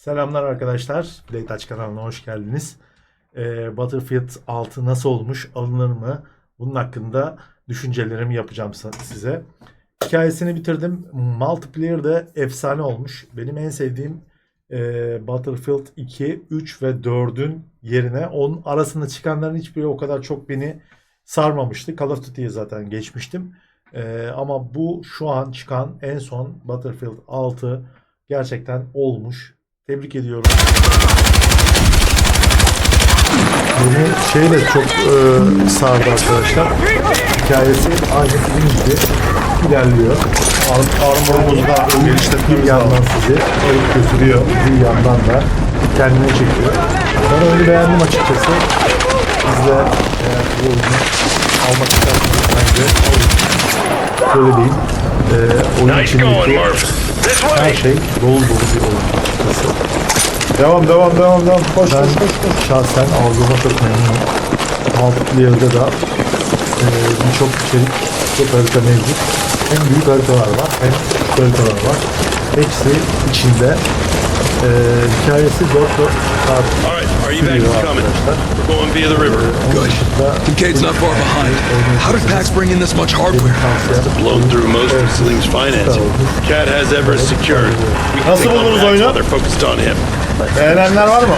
Selamlar arkadaşlar. Play Touch kanalına hoş geldiniz. Ee, Battlefield 6 nasıl olmuş, alınır mı? Bunun hakkında düşüncelerimi yapacağım size. Hikayesini bitirdim. Multiplayer de efsane olmuş. Benim en sevdiğim e, Battlefield 2, 3 ve 4'ün yerine onun arasında çıkanların hiçbiri o kadar çok beni sarmamıştı. Call of Duty'ye zaten geçmiştim. Ee, ama bu şu an çıkan en son Battlefield 6 gerçekten olmuş. Tebrik ediyorum. Beni şeyle çok e, sardı arkadaşlar. Hikayesi aynı film gibi ilerliyor. Ar armorumuzu da bir yandan sizi alıp götürüyor. Bir yandan da kendine çekiyor. Ben oyunu beğendim açıkçası. Siz de eğer bu oyunu almak isterseniz bence. Böyle değil. E, oyun içindeki her şey dolu dolu bir oyun açıkçası. Devam devam devam devam. Koş Ben koş koş. koş. şahsen aldığıma çok memnunum. Multiplayer'da da e, birçok içerik, çok harita mevcut. Hem büyük haritalar var hem küçük haritalar var. Hepsi içinde. E, hikayesi 4 saat All right, are you back sürüyor arkadaşlar. We're going via the river. Onun dışında Kincaid's not far behind. How did Pax bring in this much hardware? Blown through most of Salim's financing. Cat has Everest secured. We can Nasıl take on buldunuz oyunu? while they're focused on him. Beğenenler var mı?